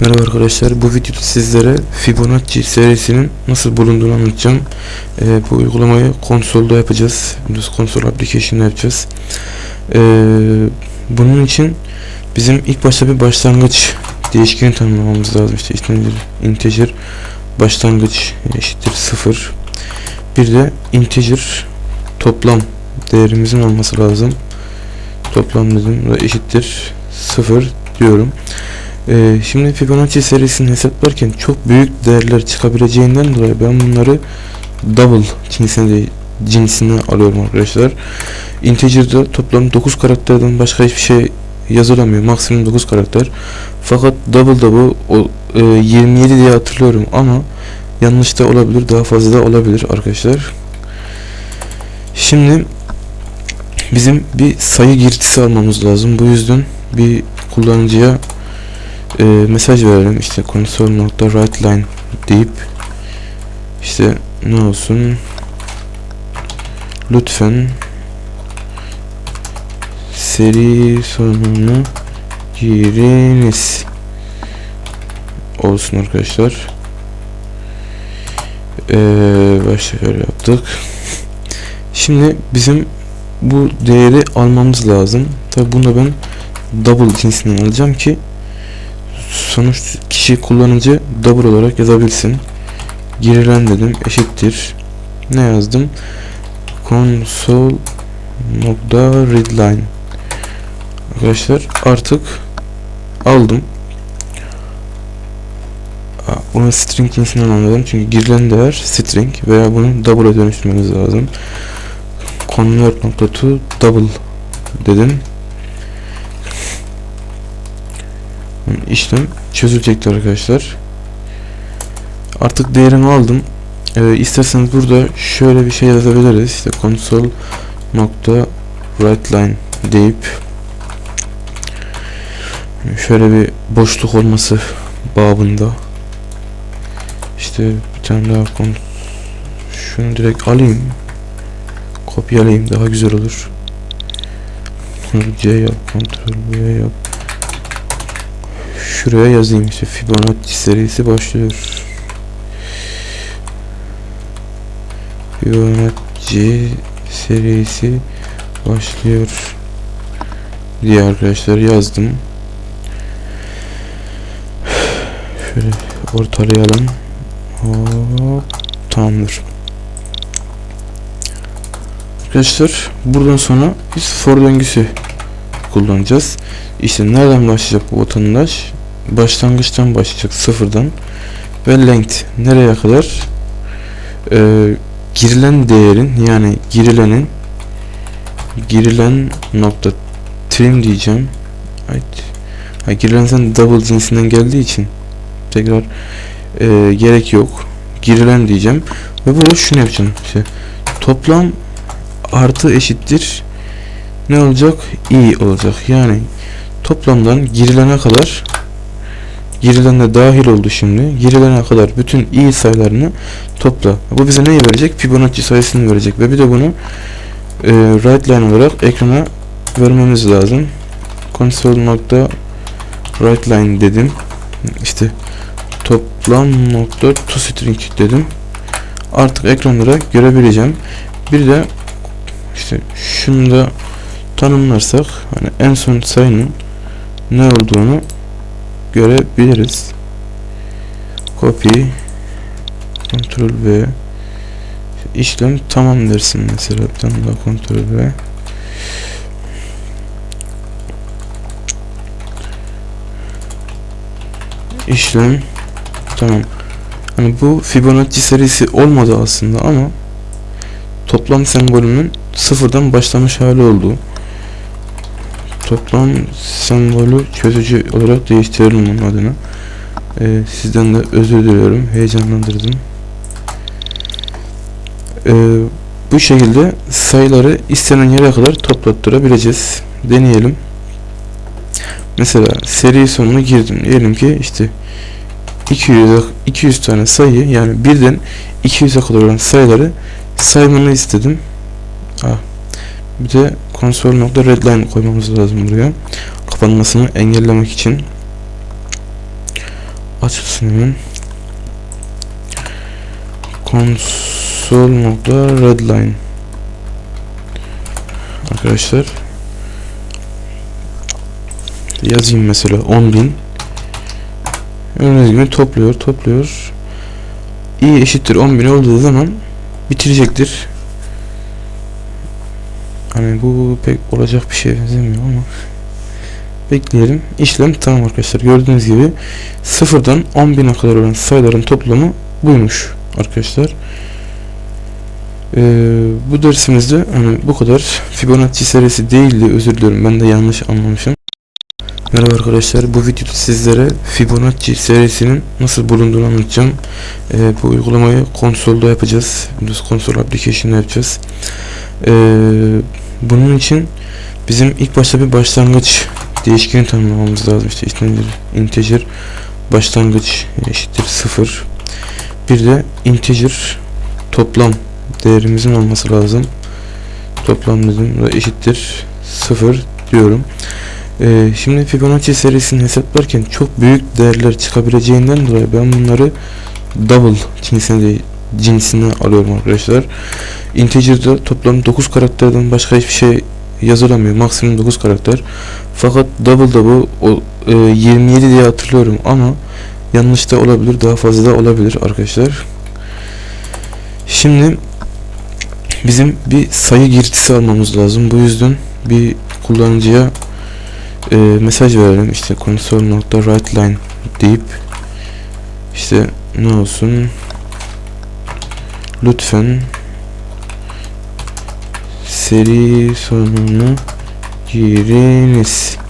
Merhaba arkadaşlar bu videoda sizlere Fibonacci serisinin nasıl bulunduğunu anlatacağım. Ee, bu uygulamayı konsolda yapacağız. Windows Console Application'da yapacağız. Ee, bunun için bizim ilk başta bir başlangıç değişkeni tanımlamamız lazım. İşte ismini integer başlangıç eşittir 0. Bir de integer toplam değerimizin olması lazım. Toplam dedim da eşittir 0 diyorum. Ee, şimdi Fibonacci serisini hesaplarken çok büyük değerler çıkabileceğinden dolayı ben bunları double cinsine cinsine alıyorum arkadaşlar. Integer'da toplam 9 karakterden başka hiçbir şey yazılamıyor. Maksimum 9 karakter. Fakat double da bu o, e, 27 diye hatırlıyorum ama yanlış da olabilir. Daha fazla da olabilir arkadaşlar. Şimdi bizim bir sayı girdisi almamız lazım. Bu yüzden bir kullanıcıya e, mesaj verelim işte console.writeLine deyip işte ne olsun lütfen seri sonunu giriniz. Olsun arkadaşlar. Ee, başta şöyle yaptık. Şimdi bizim bu değeri almamız lazım. Tabi bunu ben double cinsinden alacağım ki sonuç kişi kullanıcı double olarak yazabilsin. Girilen dedim eşittir. Ne yazdım? Console nokta readline Arkadaşlar artık aldım. Bunu string cinsinden anladım çünkü girilen değer string veya bunu double'a dönüştürmemiz lazım. Convert nokta to double dedim. İşlem çözülecektir arkadaşlar. Artık değerini aldım. Ee, isterseniz burada şöyle bir şey yazabiliriz. İşte console nokta writeline deyip şöyle bir boşluk olması babında işte bir tane daha şunu direkt alayım kopyalayayım daha güzel olur C yap kontrol V yap Şuraya yazayım işte Fibonacci serisi başlıyor. Fibonacci serisi başlıyor diye arkadaşlar yazdım. Şöyle ortalayalım. Hop, tamamdır. Arkadaşlar buradan sonra biz for döngüsü kullanacağız. İşte nereden başlayacak bu vatandaş? Başlangıçtan başlayacak sıfırdan. Ve length nereye kadar? Ee, girilen değerin yani girilenin girilen nokta trim diyeceğim. Evet. ha, girilen sen double cinsinden geldiği için tekrar e, gerek yok. Girilen diyeceğim. Ve burada şunu yapacağım. İşte toplam artı eşittir ne olacak? İ olacak. Yani toplamdan girilene kadar girilen de dahil oldu şimdi. Girilene kadar bütün i sayılarını topla. Bu bize neyi verecek? Fibonacci sayısını verecek ve bir de bunu e, right line olarak ekrana vermemiz lazım. Console nokta right line dedim. İşte toplam nokta to string dedim. Artık ekranlara görebileceğim. Bir de işte şunu da tanımlarsak hani en son sayının ne olduğunu görebiliriz. Copy Ctrl V. İşlem tamam dersin mesela. Tane daha Ctrl V. İşlem tamam. Hani bu Fibonacci serisi olmadı aslında ama toplam sembolünün sıfırdan başlamış hali oldu toplam sembolü çözücü olarak değiştirelim bunun adını. Ee, sizden de özür diliyorum. Heyecanlandırdım. Ee, bu şekilde sayıları istenen yere kadar toplattırabileceğiz. Deneyelim. Mesela seri sonuna girdim. Diyelim ki işte 200 200 tane sayı yani birden 200'e kadar olan sayıları saymamı istedim. Ah, bir de console.readline koymamız lazım buraya. Kapanmasını engellemek için. açılsın hemen. Console nokta redline Arkadaşlar yazayım mesela 10.000 Gördüğünüz gibi topluyor topluyor i eşittir 10.000 olduğu zaman bitirecektir hani bu pek olacak bir şey benzemiyor ama bekleyelim. İşlem tamam arkadaşlar. Gördüğünüz gibi sıfırdan 10.000'e kadar olan sayıların toplamı buymuş arkadaşlar. Ee, bu dersimizde hani bu kadar Fibonacci serisi değildi özür diliyorum ben de yanlış anlamışım. Merhaba arkadaşlar. Bu videoda sizlere Fibonacci serisinin nasıl bulunduğunu anlatacağım. Ee, bu uygulamayı konsolda yapacağız. Windows Console Application'da yapacağız. Ee, bunun için bizim ilk başta bir başlangıç değişkeni tanımlamamız lazım. İşte integer, integer başlangıç eşittir 0 bir de integer toplam değerimizin olması lazım. Toplam dedim da eşittir 0 diyorum. Ee, şimdi Fibonacci serisini hesaplarken çok büyük değerler çıkabileceğinden dolayı ben bunları double cinsine cinsine alıyorum arkadaşlar integer'da toplam 9 karakterden başka hiçbir şey yazılamıyor. Maksimum 9 karakter. Fakat double'da bu o, e, 27 diye hatırlıyorum ama yanlış da olabilir daha fazla da olabilir arkadaşlar. Şimdi bizim bir sayı girdisi almamız lazım. Bu yüzden bir kullanıcıya e, mesaj verelim. İşte console.writeLine deyip işte ne olsun? Lütfen seri sonunu giriniz